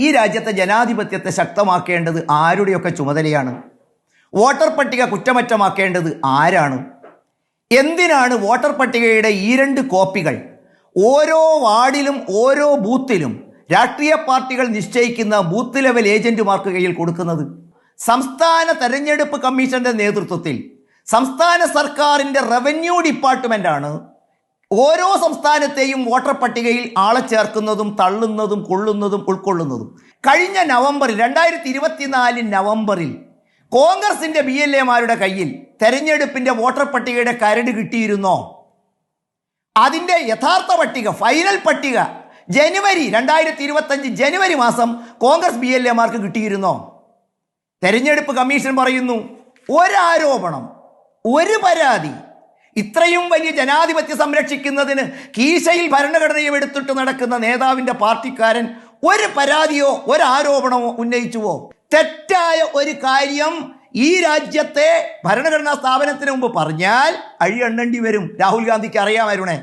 ഈ രാജ്യത്തെ ജനാധിപത്യത്തെ ശക്തമാക്കേണ്ടത് ആരുടെയൊക്കെ ചുമതലയാണ്? വോട്ടർ പട്ടിക കുറ്റമറ്റമാക്കേണ്ടത് ആരാണ്? എന്തിനാണ് വോട്ടർ പട്ടികയുടെ ഈ രണ്ട് കോപ്പികൾ? ഓരോ വാർഡിലും ഓരോ ബൂത്തിലും രാഷ്ട്രീയ പാർട്ടികൾ നിശ്ചയിക്കുന്ന ബൂത്ത് ലെവൽ ഏജന്റുമാർക്ക് കയ്യിൽ കൊടുക്കുന്നത്? സംസ്ഥാന തെരഞ്ഞെടുപ്പ് കമ്മീഷന്റെ നേതൃത്വത്തിൽ സംസ്ഥാന സർക്കാരിന്റെ റവന്യൂ ഡിപ്പാർട്ട്മെന്റാണ് ഓരോ സംസ്ഥാനത്തെയും വോട്ടർ പട്ടികയിൽ ആളെ ചേർക്കുന്നതും തള്ളുന്നതും കൊള്ളുന്നതും ഉൾക്കൊള്ളുന്നതും. കഴിഞ്ഞ നവംബറിൽ രണ്ടായിരത്തി ഇരുപത്തിനാല് നവംബറിൽ കോൺഗ്രസിന്റെ ബി എൽ എമാരുടെ കയ്യിൽ തെരഞ്ഞെടുപ്പിന്റെ വോട്ടർ പട്ടികയുടെ കരട് കിട്ടിയിരുന്നോ? അതിന്റെ യഥാർത്ഥ പട്ടിക ഫൈനൽ പട്ടിക ജനുവരി രണ്ടായിരത്തി ഇരുപത്തഞ്ച് ജനുവരി മാസം കോൺഗ്രസ് ബി എൽ എമാർക്ക് കിട്ടിയിരുന്നോ? തെരഞ്ഞെടുപ്പ് കമ്മീഷൻ പറയുന്നു ഒരാരോപണം ഒരു പരാതി ഇത്രയും വലിയ ജനാധിപത്യം സംരക്ഷിക്കുന്നതിന് കീശയിൽ ഭരണഘടനയും എടുത്തിട്ട് നടക്കുന്ന നേതാവിന്റെ പാർട്ടിക്കാരൻ ഒരു പരാതിയോ ഒരു ആരോപണമോ ഉന്നയിച്ചുവോ? തെറ്റായ ഒരു കാര്യം ഈ രാജ്യത്തെ ഭരണഘടനാ സ്ഥാപനത്തിന് മുമ്പ് പറഞ്ഞാൽ അഴിയെണ്ണേണ്ടി വരും. രാഹുൽ ഗാന്ധിക്ക് അറിയാം അരുണേ.